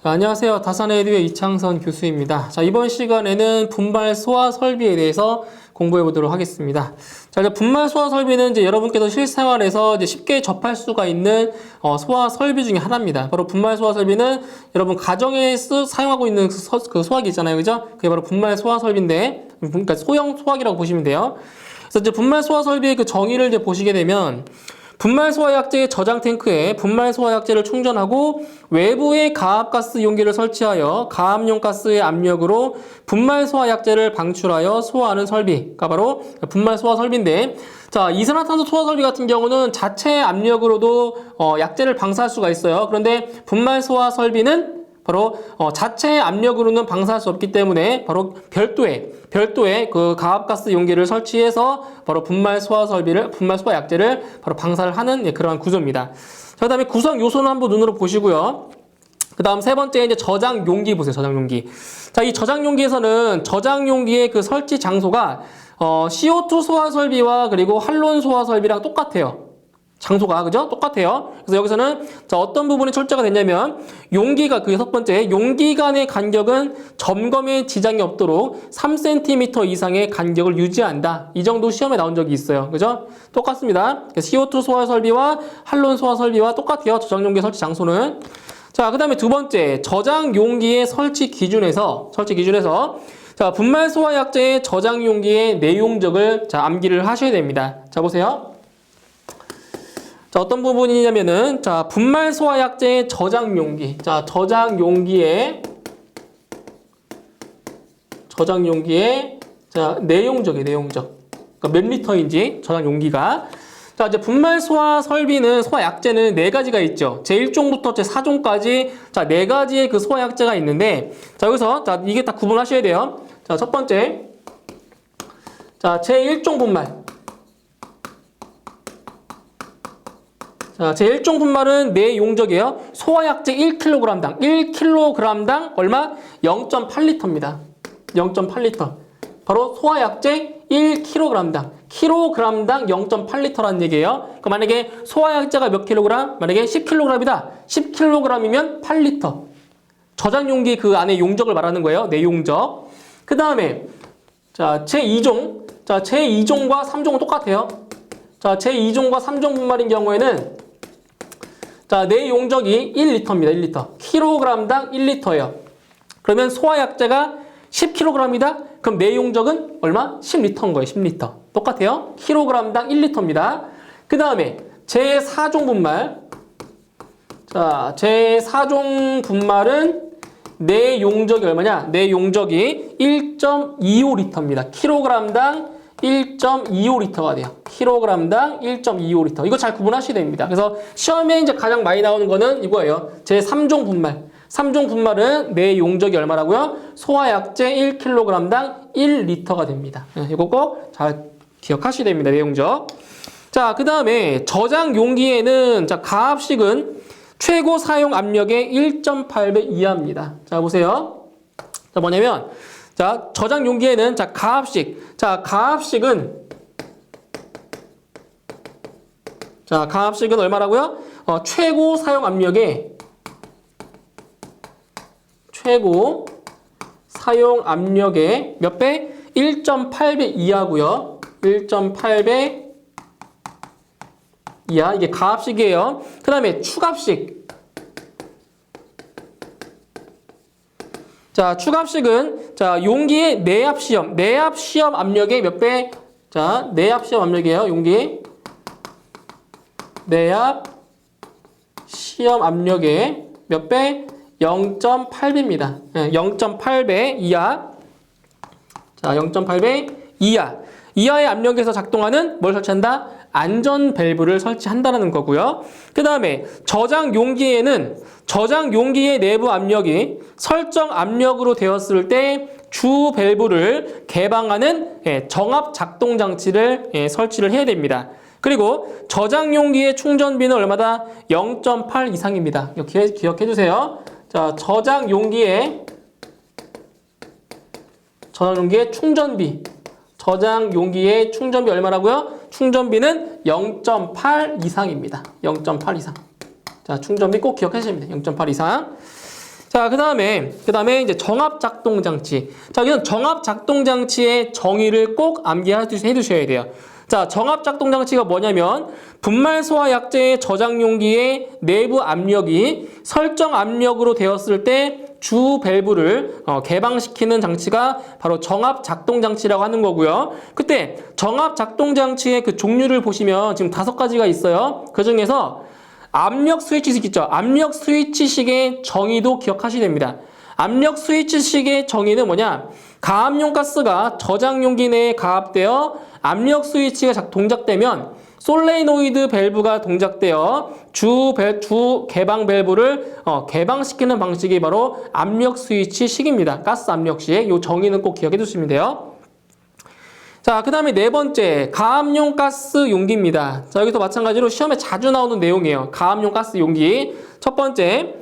자, 안녕하세요. 다산에듀의 이창선 교수입니다. 자, 이번 시간에는 분말 소화 설비에 대해서 공부해 보도록 하겠습니다. 자, 이제 분말 소화 설비는 이제 여러분께서 실생활에서 이제 쉽게 접할 수가 있는 어, 소화 설비 중에 하나입니다. 바로 분말 소화 설비는 여러분 가정에 쓰, 사용하고 있는 그, 서, 그 소화기 있잖아요. 그죠? 그게 바로 분말 소화 설비인데, 그러니까 소형 소화기라고 보시면 돼요. 그래서 이제 분말 소화 설비의 그 정의를 이제 보시게 되면 분말 소화약제의 저장 탱크에 분말 소화약제를 충전하고 외부에 가압가스 용기를 설치하여 가압용 가스의 압력으로 분말 소화약제를 방출하여 소화하는 설비가 바로 분말 소화 설비인데 자 이산화탄소 소화 설비 같은 경우는 자체 압력으로도 어, 약제를 방사할 수가 있어요. 그런데 분말 소화 설비는 바로 어, 자체 압력으로는 방사할 수 없기 때문에 바로 별도의 별도의 그 가압가스 용기를 설치해서 바로 분말 소화 설비를 분말 소화 약제를 바로 방사를 하는 예, 그러한 구조입니다. 자, 그다음에 구성 요소는 한번 눈으로 보시고요. 그 다음 세 번째 이제 저장 용기 보세요. 저장 용기. 자, 이 저장 용기에서는 저장 용기의 그 설치 장소가 어, CO2 소화 설비와 그리고 할론 소화 설비랑 똑같아요. 장소가 그죠? 똑같아요. 그래서 여기서는 자 어떤 부분이 철저가 됐냐면 용기가 그 여섯 번째 용기 간의 간격은 점검에 지장이 없도록 3cm 이상의 간격을 유지한다. 이 정도 시험에 나온 적이 있어요. 그죠? 똑같습니다. CO2 소화 설비와 할론 소화 설비와 똑같아요. 저장 용기 설치 장소는 자, 그다음에 두 번째 저장 용기의 설치 기준에서 설치 기준에서 자, 분말 소화 약제의 저장 용기의 내용적을 자, 암기를 하셔야 됩니다. 자, 보세요. 자, 어떤 부분이냐면은, 자, 분말 소화 약제의 저장 용기. 자, 저장 용기의, 저장 용기의, 자, 내용적이 내용적. 그러니까 몇 리터인지, 저장 용기가. 자, 이제 분말 소화 설비는, 소화 약제는 네 가지가 있죠. 제1종부터 제4종까지, 자, 네 가지의 그 소화 약제가 있는데, 자, 여기서, 자, 이게 딱 구분하셔야 돼요. 자, 첫 번째. 자, 제1종 분말. 자, 제1종 분말은 내용적이에요. 소화약제 1kg당. 1kg당 얼마? 0.8리터입니다. 0.8리터. 바로 소화약제 1kg당. kg당 0.8리터라는 얘기예요. 그 만약에 소화약제가 몇 kg? 만약에 10kg이다. 10kg이면 8리터. 저장 용기 그 안에 용적을 말하는 거예요. 내용적. 그 다음에 자, 제2종. 자, 제2종과 3종은 똑같아요. 자, 제2종과 3종 분말인 경우에는 자, 내 용적이 1리터입니다. 1리터. 킬로그램당 1리터예요. 그러면 소화약제가 10kg이다? 그럼 내 용적은 얼마? 10리터인 거예요. 10리터. 똑같아요. 킬로그램당 1리터입니다. 그 다음에 제4종 분말. 자, 제4종 분말은 내 용적이 얼마냐? 내 용적이 1.25리터입니다. 킬로그램당 1.25리터가 돼요. 킬로그램당 1.25리터. 이거 잘 구분하셔야 됩니다. 그래서 시험에 이제 가장 많이 나오는 거는 이거예요. 제 3종 분말. 3종 분말은 내 용적이 얼마라고요? 소화약제 1kg당 1리터가 됩니다. 네, 이거 꼭 잘 기억하셔야 됩니다. 내 용적. 자, 그 다음에 저장 용기에는 자, 가압식은 최고 사용 압력의 1.8배 이하입니다. 자, 보세요. 자, 뭐냐면 자, 저장 용기에는 자, 가압식. 자, 가압식은 자, 가압식은 얼마라고요? 어, 최고 사용 압력의 최고 사용 압력의 몇 배? 1.8배 이하고요. 1.8배 이하 이게 가압식이에요. 그 다음에 추갑식 자, 추갑식은 자, 용기의 내압 시험, 내압 시험 압력의 몇 배? 자, 내압 시험 압력이에요. 용기. 내압 시험 압력의 몇 배? 0.8배입니다. 0.8배 이하. 자, 0.8배 이하. 이하의 압력에서 작동하는 뭘 설치한다? 안전 밸브를 설치한다는 거고요. 그 다음에 저장 용기에는 저장 용기의 내부 압력이 설정 압력으로 되었을 때 주 밸브를 개방하는 예, 정압 작동 장치를 예, 설치를 해야 됩니다. 그리고 저장 용기의 충전비는 얼마다? 0.8 이상입니다. 기억해 주세요. 자, 저장 용기의 저장 용기의 충전비. 저장 용기의 충전비 얼마라고요? 충전비는 0.8 이상입니다. 0.8 이상. 자, 충전비 꼭 기억하셔야 됩니다. 0.8 이상. 자, 그 다음에, 그 다음에 이제 정합작동장치. 자, 여기는 정합작동장치의 정의를 꼭 암기해 두셔야 돼요. 자, 정합작동장치가 뭐냐면, 분말 소화 약제의 저장 용기의 내부 압력이 설정 압력으로 되었을 때 주 밸브를 어, 개방시키는 장치가 바로 정합작동 장치라고 하는 거고요. 그때 정합작동 장치의 그 종류를 보시면 지금 다섯 가지가 있어요. 그 중에서 압력 스위치식 있죠. 압력 스위치식의 정의도 기억하셔야 됩니다. 압력 스위치식의 정의는 뭐냐? 가압용 가스가 저장 용기 내에 가압되어 압력 스위치가 작- 동작되면 솔레노이드 밸브가 동작되어 주, 밸- 주 개방 밸브를 어, 개방시키는 방식이 바로 압력 스위치식입니다. 가스 압력식. 이 정의는 꼭 기억해 두시면 돼요. 자, 그 다음에 네 번째, 가압용 가스 용기입니다. 자, 여기서 마찬가지로 시험에 자주 나오는 내용이에요. 가압용 가스 용기. 첫 번째,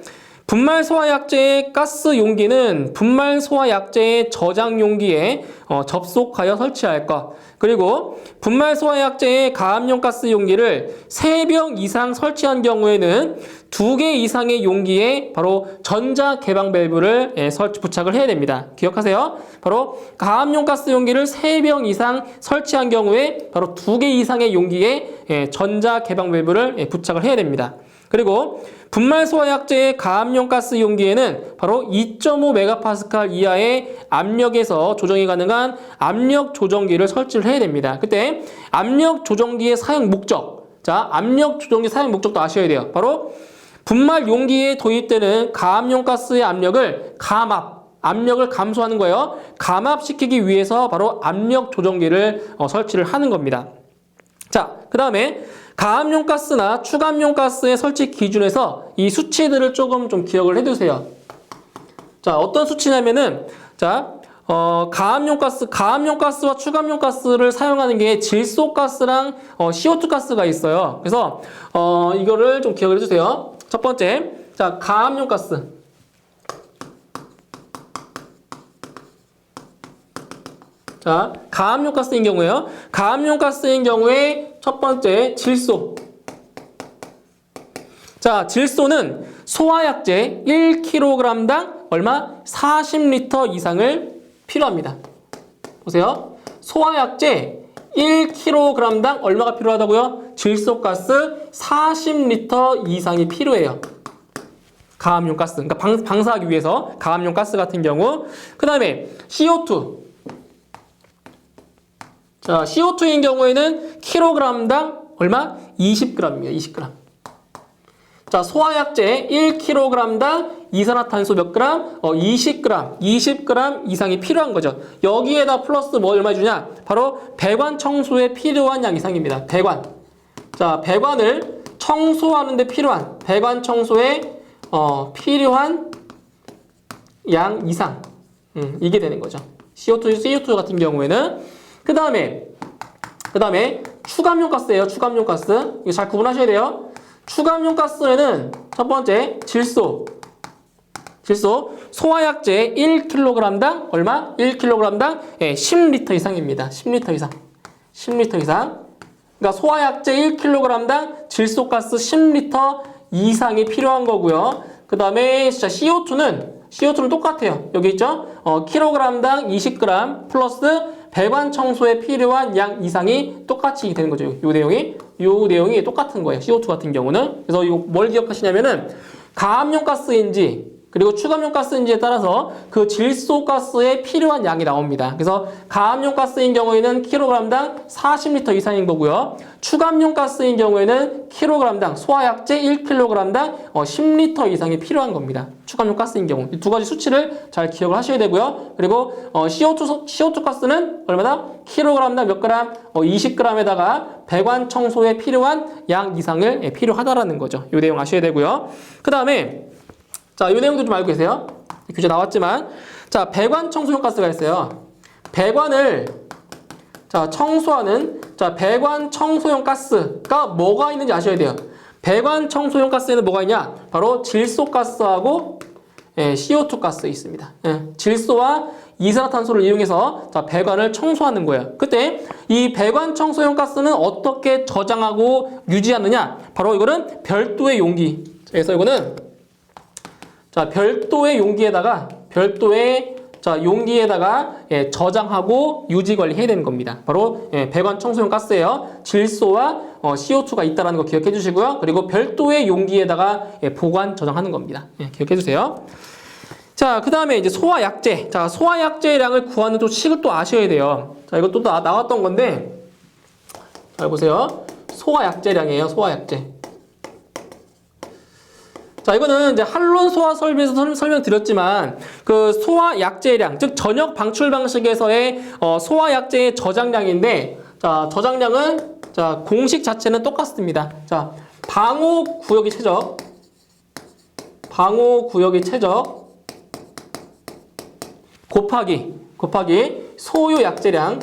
분말 소화 약제의 가스 용기는 분말 소화 약제의 저장 용기에 어, 접속하여 설치할 것. 그리고 분말 소화약제의 가압용 가스 용기를 3병 이상 설치한 경우에는 2개 이상의 용기에 바로 전자 개방 밸브를 예, 설치 부착을 해야 됩니다. 기억하세요. 바로 가압용 가스 용기를 3병 이상 설치한 경우에 바로 2개 이상의 용기에 예, 전자 개방 밸브를 예, 부착을 해야 됩니다. 그리고 분말 소화약제의 가압용 가스 용기에는 바로 2.5메가파스칼 이하의 압력에서 조정이 가능한 압력 조정기를 설치를 해야 됩니다. 그때 압력 조정기의 사용 목적. 자, 압력 조정기 사용 목적도 아셔야 돼요. 바로 분말 용기에 도입되는 가압용 가스의 압력을 감압, 압력을 감소하는 거예요. 감압시키기 위해서 바로 압력 조정기를 어, 설치를 하는 겁니다. 자, 그 다음에 가압용 가스나 추가압용 가스의 설치 기준에서 이 수치들을 조금 좀 기억을 해두세요. 자, 어떤 수치냐면은, 자, 어, 가압용 가스, 가압용 가스와 추가압용 가스를 사용하는 게 질소 가스랑 어, CO2 가스가 있어요. 그래서, 어, 이거를 좀 기억을 해주세요. 첫 번째, 자, 가압용 가스. 자, 가압용 가스인 경우에요. 가압용 가스인 경우에 첫 번째 질소. 자, 질소는 소화약제 1kg당 얼마? 40리터 이상을 필요합니다. 보세요. 소화약제 1kg당 얼마가 필요하다고요? 질소가스 40리터 이상이 필요해요. 가압용 가스. 그러니까 방, 방사하기 위해서 가압용 가스 같은 경우. 그 다음에 CO2. 자, CO2인 경우에는 킬로그램당 얼마? 20g입니다. 20g. 자, 소화약제 1kg당 이산화탄소 몇 그램? 어, 20g. 20g 이상이 필요한 거죠. 여기에다 플러스 뭐 얼마 주냐? 바로 배관 청소에 필요한 양 이상입니다. 배관. 자, 배관을 청소하는 데 필요한 배관 청소에 어, 필요한 양 이상. 음, 이게 되는 거죠. CO2, CO2 같은 경우에는 그 다음에 그 다음에 추감용 가스예요. 추감용 가스. 이거 잘 구분하셔야 돼요. 추감용 가스에는 첫 번째 질소. 질소 소화약제 1kg당 얼마? 1kg당 예, 10리터 이상입니다. 10리터 이상. 10리터 이상. 그러니까 소화약제 1kg당 질소가스 10리터 이상이 필요한 거고요. 그 다음에 진짜 CO2는 CO2는 똑같아요. 여기 있죠? 어, 킬로그램당 20g 플러스 배관 청소에 필요한 양 이상이 똑같이 되는 거죠. 요 내용이 요 내용이 똑같은 거예요. CO2 같은 경우는 그래서 이거 뭘 기억하시냐면은 가압용 가스인지 그리고 추가압용 가스인지에 따라서 그 질소 가스에 필요한 양이 나옵니다. 그래서 가압용 가스인 경우에는 킬로그램당 40리터 이상인 거고요. 추가압용 가스인 경우에는 킬로그램당 소화약제 1kg당 어, 10리터 이상이 필요한 겁니다. 추가압용 가스인 경우 이두 가지 수치를 잘 기억을 하셔야 되고요. 그리고 어, CO2 CO2 가스는 얼마나 킬로그램당 몇 그램? 어, 20g에다가 배관 청소에 필요한 양 이상을 예, 필요하다라는 거죠. 이 내용 아셔야 되고요. 그 다음에 자, 이 내용도 좀 알고 계세요. 교재 나왔지만 자, 배관 청소용 가스가 있어요. 배관을 자, 청소하는 자, 배관 청소용 가스가 뭐가 있는지 아셔야 돼요. 배관 청소용 가스에는 뭐가 있냐? 바로 질소 가스하고 예, CO2 가스 있습니다. 예, 질소와 이산화탄소를 이용해서 자, 배관을 청소하는 거예요. 그때 이 배관 청소용 가스는 어떻게 저장하고 유지하느냐? 바로 이거는 별도의 용기. 그래서 이거는 자, 별도의 용기에다가 별도의 자, 용기에다가 예, 저장하고 유지 관리해야 되는 겁니다. 바로 예, 배관 청소용 가스예요. 질소와 어, CO2가 있다는 거 기억해 주시고요. 그리고 별도의 용기에다가 예, 보관 저장하는 겁니다. 예, 기억해 주세요. 자, 그 다음에 이제 소화약제. 자, 소화약제량을 구하는 또 식을 또 아셔야 돼요. 자, 이것도 나, 나왔던 건데, 잘 보세요. 소화약제량이에요, 소화약제. 자, 이거는 이제 한론 소화 설비에서 설- 설명드렸지만, 그 소화 약제량, 즉, 전역 방출 방식에서의 어, 소화 약제의 저장량인데, 자, 저장량은, 자, 공식 자체는 똑같습니다. 자, 방호 구역의 최적, 방호 구역의 최적, 곱하기 곱하기 소요 약제량.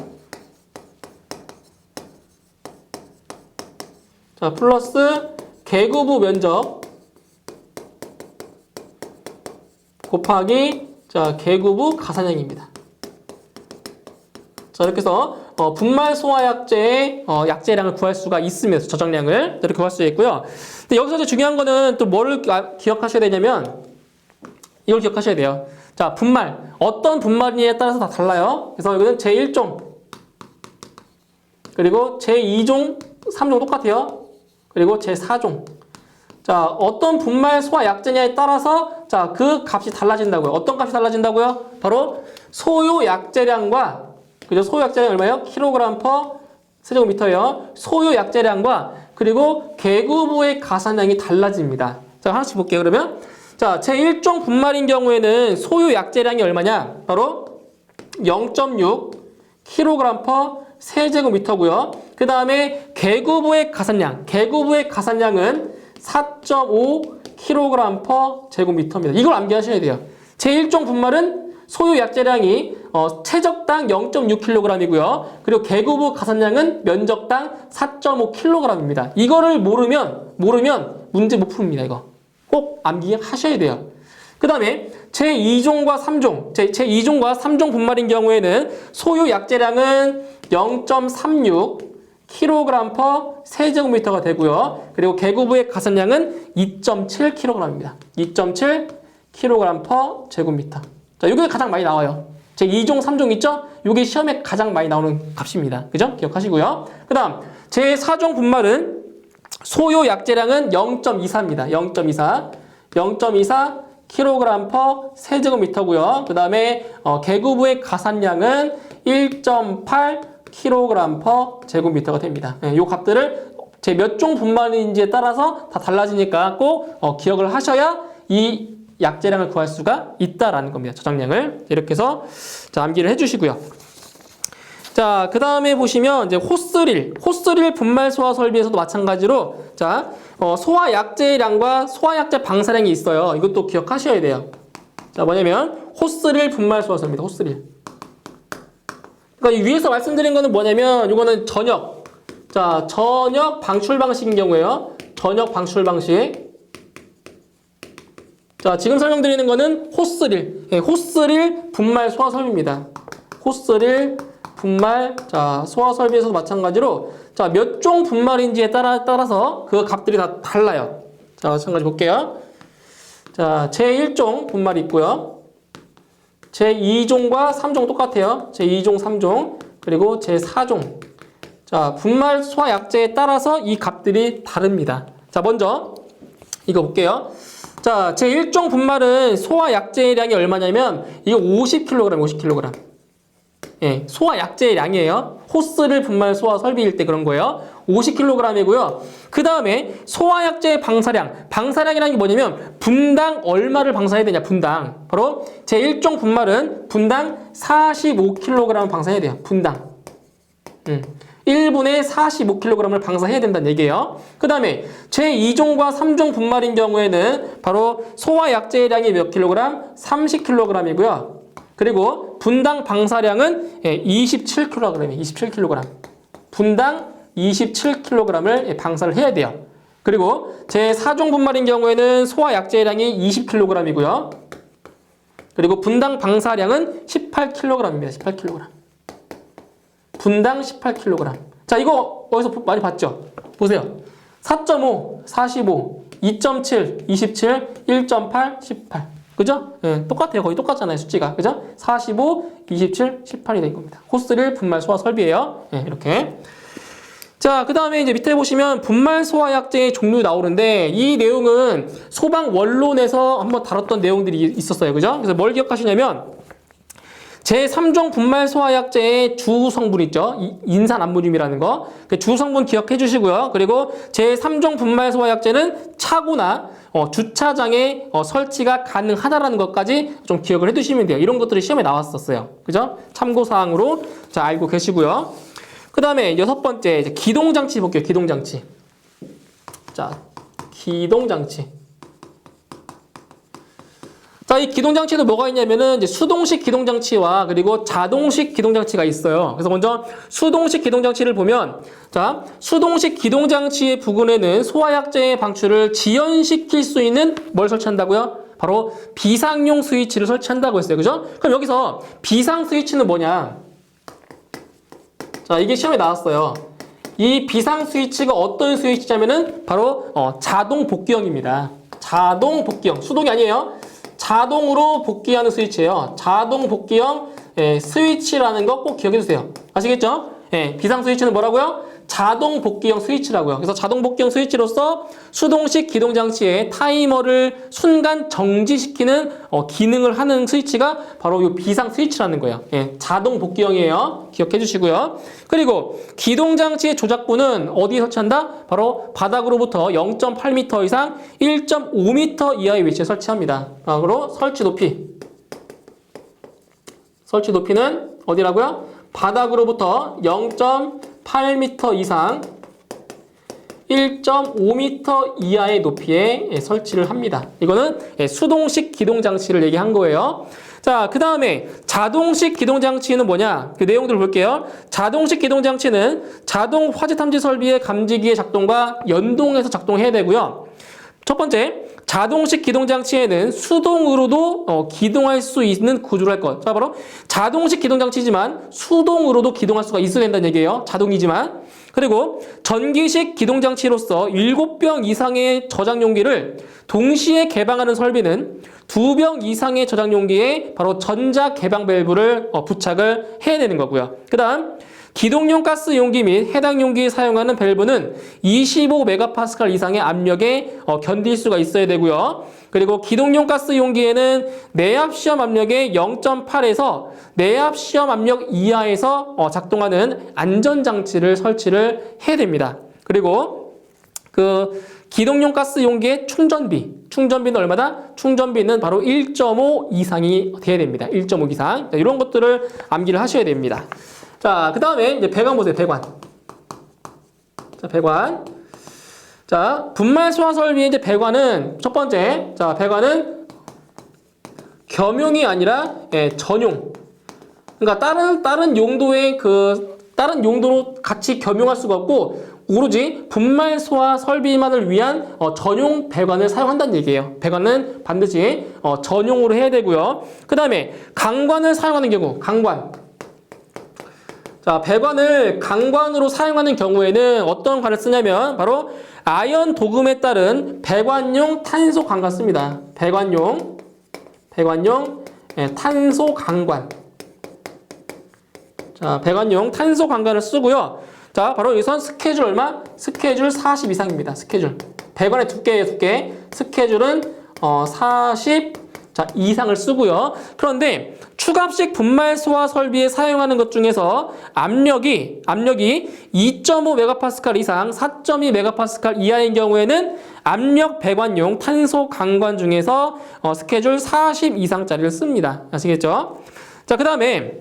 자 플러스 개구부 면적 곱하기 자 개구부 가산량입니다. 자 이렇게 해서 어, 분말 소화약제의 어, 약제량을 구할 수가 있으면서 저장량을 이렇게 구할 수 있고요. 근데 여기서 이제 중요한 거는 또 뭐를 아- 기억하셔야 되냐면 이걸 기억하셔야 돼요. 자, 분말. 어떤 분말이냐에 따라서 다 달라요. 그래서 여기는 제1종. 그리고 제2종, 3종 똑같아요. 그리고 제4종. 자, 어떤 분말 소화 약제냐에 따라서 자, 그 값이 달라진다고요. 어떤 값이 달라진다고요? 바로 소요 약제량과 그죠? 소요 약제량 얼마예요? 킬로그램 퍼 세제곱미터예요. 소요 약제량과 그리고 개구부의 가산량이 달라집니다. 자, 하나씩 볼게요. 그러면 자, 제1종 분말인 경우에는 소요 약제량이 얼마냐? 바로 0.6 kg per 세제곱미터고요. 그 다음에 개구부의 가산량, 개구부의 가산량은 4.5 kg per 제곱미터입니다. 이걸 암기하셔야 돼요. 제1종 분말은 소요 약제량이 어, 최적당 0.6kg이고요. 그리고 개구부 가산량은 면적당 4.5kg입니다. 이거를 모르면 모르면 문제 못 풉니다. 이거 꼭 암기하셔야 돼요. 그 다음에 제2종과 3종, 제, 제2종과 3종 분말인 경우에는 소요 약제량은 0.36 kg per 세제곱미터가 되고요. 그리고 개구부의 가산량은 2.7 kg입니다. 2.7 kg per 제곱미터. 자, 이게 가장 많이 나와요. 제 2종, 3종 있죠? 이게 시험에 가장 많이 나오는 값입니다. 그죠? 기억하시고요. 그 다음, 제 4종 분말은 소요 약제량은 0.24입니다. 0.24. 0.24 kg per 세제곱미터고요. 그 다음에 어, 개구부의 가산량은 1.8 kg per 제곱미터가 됩니다. 이 값들을 제 몇 종 분말인지에 따라서 다 달라지니까 꼭 어, 기억을 하셔야 이 약제량을 구할 수가 있다라는 겁니다. 저장량을 이렇게 해서 자, 암기를 해주시고요. 자, 그 다음에 보시면 이제 호스릴, 호스릴 분말 소화 설비에서도 마찬가지로 자, 어, 소화 약제량과 소화 약제 방사량이 있어요. 이것도 기억하셔야 돼요. 자, 뭐냐면 호스릴 분말 소화 설비입니다. 호스릴. 그러니까 이 위에서 말씀드린 거는 뭐냐면 이거는 전역. 자, 전역 방출 방식인 경우에요. 전역 방출 방식. 자, 지금 설명드리는 거는 호스릴. 예, 호스릴 분말 소화 설비입니다. 호스릴 분말 자 소화 설비에서도 마찬가지로 자 몇 종 분말인지에 따라 따라서 그 값들이 다 달라요. 자 마찬가지 볼게요. 자 제1종 분말이 있고요. 제2종과 3종 똑같아요. 제2종, 3종 그리고 제4종. 자 분말 소화 약제에 따라서 이 값들이 다릅니다. 자 먼저 이거 볼게요. 자 제 1종 분말은 소화 약제량이 얼마냐면 이거 50kg, 50kg. 예, 소화 약제의 양이에요. 호스를 분말 소화 설비일 때 그런 거예요. 50kg이고요. 그 다음에 소화 약제의 방사량. 방사량이라는 게 뭐냐면 분당 얼마를 방사해야 되냐, 분당. 바로 제1종 분말은 분당 45kg 방사해야 돼요. 분당. 음. 1분에 45kg을 방사해야 된다는 얘기예요. 그 다음에 제2종과 3종 분말인 경우에는 바로 소화 약제량이 몇 킬로그램? 30kg이고요. 그리고 분당 방사량은 27kg이에요. 27kg. 분당 27kg을 방사를 해야 돼요. 그리고 제 4종 분말인 경우에는 소화 약제량이 20kg이고요. 그리고 분당 방사량은 18kg입니다. 18kg. 분당 18kg. 자, 이거 어디서 많이 봤죠? 보세요. 4.5, 45, 2.7, 27, 1.8, 18. 그죠? 예, 똑같아요. 거의 똑같잖아요. 수치가. 그죠? 45, 27, 18이 된 겁니다. 코스릴 분말 소화 설비예요. 예, 이렇게. 자, 그 다음에 이제 밑에 보시면 분말 소화약제의 종류 나오는데 이 내용은 소방 원론에서 한번 다뤘던 내용들이 있었어요. 그죠? 그래서 뭘 기억하시냐면 제3종 분말 소화약제의 주 성분 있죠. 이- 인산 암모늄이라는 거. 그주 성분 기억해 주시고요. 그리고 제3종 분말 소화약제는 차고나 어, 주차장에 어, 설치가 가능하다라는 것까지 좀 기억을 해 두시면 돼요. 이런 것들이 시험에 나왔었어요. 그죠? 참고 사항으로 자 알고 계시고요. 그 다음에 여섯 번째 이제 기동장치 볼게요. 기동장치. 자, 기동장치. 자, 이 기동장치도 뭐가 있냐면은 이제 수동식 기동장치와 그리고 자동식 기동장치가 있어요. 그래서 먼저 수동식 기동장치를 보면 자, 수동식 기동장치의 부근에는 소화약제의 방출을 지연시킬 수 있는 뭘 설치한다고요? 바로 비상용 스위치를 설치한다고 했어요. 그죠? 그럼 여기서 비상 스위치는 뭐냐? 자, 이게 시험에 나왔어요. 이 비상 스위치가 어떤 스위치냐면은 바로 어, 자동 복귀형입니다. 자동 복귀형. 수동이 아니에요. 자동으로 복귀하는 스위치예요. 자동 복귀형 예, 스위치라는 거 꼭 기억해 두세요. 아시겠죠? 예, 비상 스위치는 뭐라고요? 자동 복귀형 스위치라고요. 그래서 자동 복귀형 스위치로서 수동식 기동 장치의 타이머를 순간 정지시키는 어, 기능을 하는 스위치가 바로 이 비상 스위치라는 거예요. 예, 자동 복귀형이에요. 기억해 주시고요. 그리고 기동 장치의 조작부는 어디에 설치한다? 바로 바닥으로부터 0.8m 이상 1.5m 이하의 위치에 설치합니다. 아, 그리고 설치 높이. 설치 높이는 어디라고요? 바닥으로부터 0.8m 이상 1.5m 이하의 높이에 예, 설치를 합니다. 이거는 예, 수동식 기동 장치를 얘기한 거예요. 자, 그 다음에 자동식 기동 장치는 뭐냐? 그 내용들을 볼게요. 자동식 기동 장치는 자동 화재 탐지 설비의 감지기의 작동과 연동해서 작동해야 되고요. 첫 번째, 자동식 기동 장치에는 수동으로도 어, 기동할 수 있는 구조를 할 것. 자, 바로 자동식 기동 장치지만 수동으로도 기동할 수가 있어야 된다는 얘기예요. 자동이지만. 그리고 전기식 기동 장치로서 7병 이상의 저장 용기를 동시에 개방하는 설비는 2병 이상의 저장 용기에 바로 전자 개방 밸브를 어, 부착을 해야 되는 거고요. 그다음 기동용 가스 용기 및 해당 용기에 사용하는 밸브는 25메가파스칼 이상의 압력에 어, 견딜 수가 있어야 되고요. 그리고 기동용 가스 용기에는 내압 시험 압력의 0.8에서 내압 시험 압력 이하에서 어, 작동하는 안전 장치를 설치를 해야 됩니다. 그리고 그 기동용 가스 용기의 충전비, 충전비는 얼마다? 충전비는 바로 1.5 이상이 돼야 됩니다. 1.5 이상. 자, 이런 것들을 암기를 하셔야 됩니다. 자, 그 다음에 이제 배관 보세요, 배관. 자, 배관. 자, 분말 소화 설비의 이제 배관은 첫 번째, 자, 배관은 겸용이 아니라 예, 전용. 그러니까 다른 다른 용도의 그 다른 용도로 같이 겸용할 수가 없고 오로지 분말 소화 설비만을 위한 어, 전용 배관을 사용한다는 얘기예요. 배관은 반드시 어, 전용으로 해야 되고요. 그 다음에 강관을 사용하는 경우, 강관. 자, 배관을 강관으로 사용하는 경우에는 어떤 관을 쓰냐면 바로 아연 도금에 따른 배관용 탄소 강관 씁니다. 배관용, 배관용 예, 탄소 강관. 자, 배관용 탄소 강관을 쓰고요. 자, 바로 여기선 스케줄 얼마? 스케줄 40 이상입니다. 스케줄. 배관의 두께예요, 두께. 스케줄은 어, 40 자, 이상을 쓰고요. 그런데 추갑식 분말 소화 설비에 사용하는 것 중에서 압력이 압력이 2.5 메가파스칼 이상 4.2 메가파스칼 이하인 경우에는 압력 배관용 탄소 강관 중에서 어, 스케줄 40 이상짜리를 씁니다. 아시겠죠? 자, 그다음에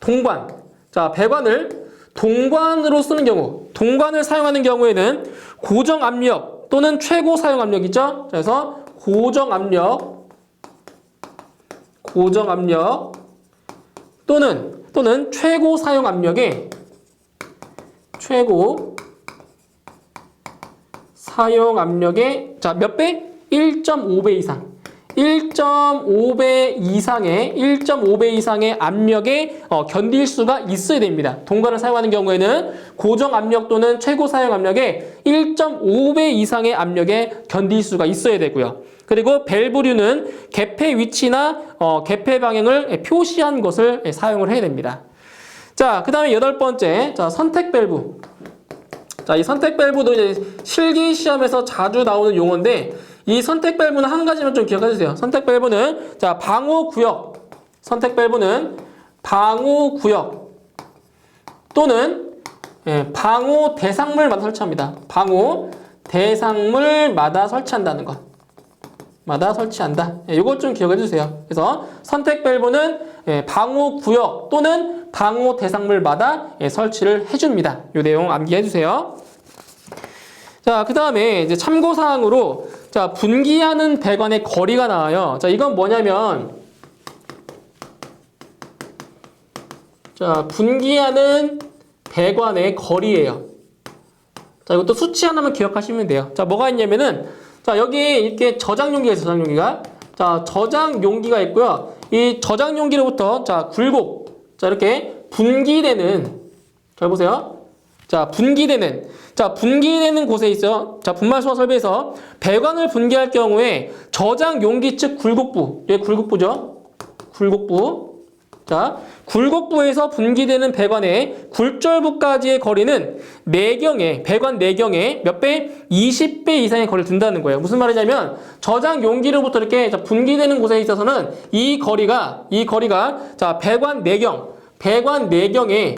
동관. 자, 배관을 동관으로 쓰는 경우, 동관을 사용하는 경우에는 고정 압력 또는 최고 사용 압력이죠. 그래서 고정 압력 고정 압력 또는 또는 최고 사용 압력의 최고 사용 압력의 자, 몇 배? 1.5배 이상. 1.5배 이상의 1.5배 이상의 압력에 어, 견딜 수가 있어야 됩니다. 동관을 사용하는 경우에는 고정 압력 또는 최고 사용 압력에 1.5배 이상의 압력에 견딜 수가 있어야 되고요. 그리고 밸브류는 개폐 위치나 어, 개폐 방향을 표시한 것을 사용을 해야 됩니다. 자, 그 다음에 여덟 번째, 자, 선택 밸브. 자, 이 선택 밸브도 이제 실기 시험에서 자주 나오는 용어인데, 이 선택 밸브는 한 가지만 좀 기억해 주세요. 선택 밸브는, 자, 방호 구역. 선택 밸브는 방호 구역 또는 예, 방호 대상물마다 설치합니다. 방호 대상물마다 설치한다는 것. 마다 설치한다. 예, 이것 좀 기억해 주세요. 그래서 선택 밸브는 예, 방호 구역 또는 방호 대상물마다 예, 설치를 해줍니다. 이 내용 암기해 주세요. 자, 그 다음에 이제 참고 사항으로 자 분기하는 배관의 거리가 나와요. 자, 이건 뭐냐면 자 분기하는 배관의 거리예요. 자, 이것도 수치 하나만 기억하시면 돼요. 자, 뭐가 있냐면은 자, 여기 이렇게 저장 용기가 있어요, 저장 용기가. 자, 저장 용기가 있고요. 이 저장 용기로부터 자, 굴곡. 자, 이렇게 분기되는 잘 보세요. 자, 분기되는 자, 분기되는 곳에 있어요. 자, 분말 소화 설비에서 배관을 분기할 경우에 저장 용기 측 굴곡부. 여기 굴곡부죠. 굴곡부. 자, 굴곡부에서 분기되는 배관의 굴절부까지의 거리는 내경에 배관 내경에 몇 배? 20배 이상의 거리를 둔다는 거예요. 무슨 말이냐면 저장 용기로부터 이렇게 자, 분기되는 곳에 있어서는 이 거리가 이 거리가 자, 배관 내경 배관 내경에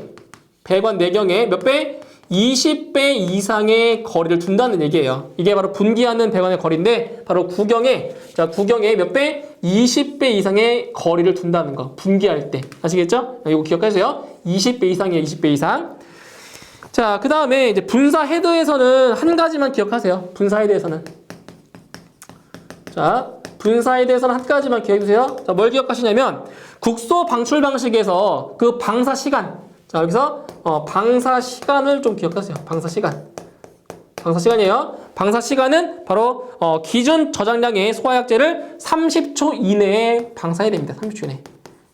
배관 내경에 몇 배? 20배 이상의 거리를 둔다는 얘기예요. 이게 바로 분기하는 배관의 거리인데 바로 구경에 자 구경에 몇 배? 20배 이상의 거리를 둔다는 거. 분기할 때 아시겠죠? 이거 기억하세요. 20배 이상이에요. 20배 이상. 자, 그 다음에 이제 분사 헤드에서는 한 가지만 기억하세요. 분사 헤드에서는. 자, 분사 헤드에서는 한 가지만 기억해주세요. 자, 뭘 기억하시냐면 국소 방출 방식에서 그 방사 시간. 자, 여기서 어, 방사 시간을 좀 기억하세요. 방사 시간. 방사 시간이에요. 방사 시간은 바로 어, 기준 저장량의 소화약제를 30초 이내에 방사해야 됩니다. 30초 이내.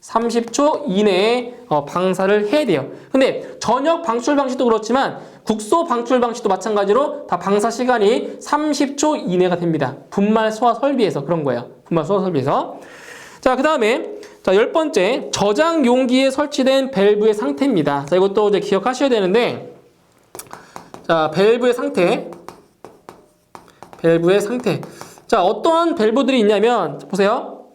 30초 이내에 어, 방사를 해야 돼요. 근데 전역 방출 방식도 그렇지만 국소 방출 방식도 마찬가지로 다 방사 시간이 30초 이내가 됩니다. 분말 소화 설비에서 그런 거예요. 분말 소화 설비에서. 자, 그 다음에 자, 열 번째 저장 용기에 설치된 밸브의 상태입니다. 자, 이것도 이제 기억하셔야 되는데 자, 밸브의 상태. 밸브의 상태. 자, 어떠한 밸브들이 있냐면 보세요.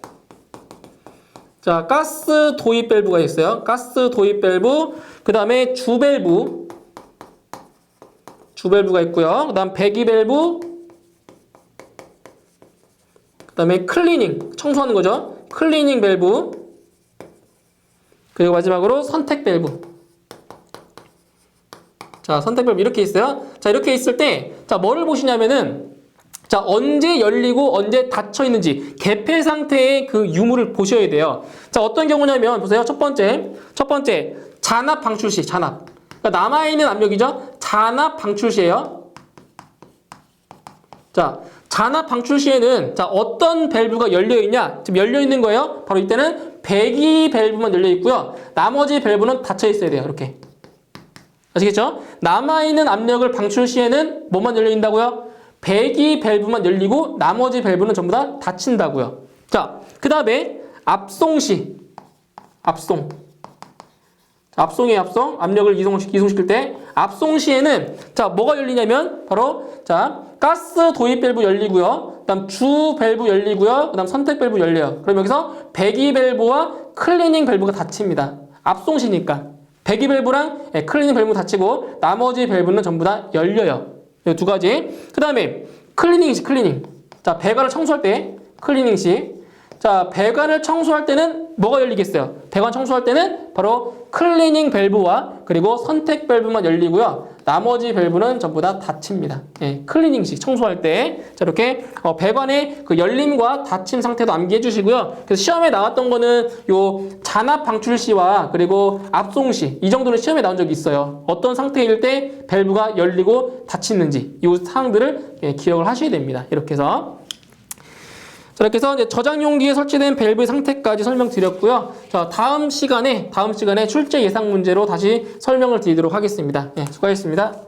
자, 가스 도입 밸브가 있어요. 가스 도입 밸브. 그 다음에 주 밸브. 주 밸브가 있고요. 그 다음 배기 밸브. 그 다음에 클리닝, 청소하는 거죠. 클리닝 밸브. 그리고 마지막으로 선택 밸브. 자, 선택 밸브 이렇게 있어요. 자, 이렇게 있을 때, 자, 뭐를 보시냐면은, 자, 언제 열리고 언제 닫혀 있는지, 개폐 상태의 그 유무를 보셔야 돼요. 자, 어떤 경우냐면, 보세요. 첫 번째, 첫 번째, 잔압 방출 시, 잔압. 그러니까 남아있는 압력이죠? 잔압 방출 시에요. 자, 잔압 방출 시에는, 자, 어떤 밸브가 열려 있냐? 지금 열려 있는 거예요. 바로 이때는 배기 밸브만 열려 있고요. 나머지 밸브는 닫혀 있어야 돼요. 이렇게. 아시겠죠? 남아있는 압력을 방출 시에는 뭐만 열려 있다고요? 배기 밸브만 열리고 나머지 밸브는 전부 다 닫힌다고요. 자, 그 다음에 압송 시. 압송. 자, 압송이에요, 압송. 압력을 이송, 이송시킬 때. 압송 시에는, 자, 뭐가 열리냐면, 바로, 자, 가스 도입 밸브 열리고요. 그 다음 주 밸브 열리고요. 그 다음 선택 밸브 열려요. 그럼 여기서 배기 밸브와 클리닝 밸브가 닫힙니다. 압송 시니까. 배기 밸브랑 예, 클리닝 밸브 닫히고 나머지 밸브는 전부 다 열려요. 이 두 가지. 그 다음에 클리닝 시 클리닝. 자 배관을 청소할 때 클리닝 시. 자 배관을 청소할 때는 뭐가 열리겠어요? 배관 청소할 때는 바로 클리닝 밸브와 그리고 선택 밸브만 열리고요. 나머지 밸브는 전부 다 닫힙니다. 예, 클리닝 시 청소할 때. 자 이렇게 어, 배관의 그 열림과 닫힘 상태도 암기해 주시고요. 그래서 시험에 나왔던 거는 요 잔압 방출 시와 그리고 압송 시이 정도는 시험에 나온 적이 있어요. 어떤 상태일 때 밸브가 열리고 닫히는지 이 사항들을 예, 기억을 하셔야 됩니다. 이렇게 해서 자, 이렇게 해서 이제 저장 용기에 설치된 밸브의 상태까지 설명드렸고요. 자, 다음 시간에 다음 시간에 출제 예상 문제로 다시 설명을 드리도록 하겠습니다. 예, 수고하셨습니다.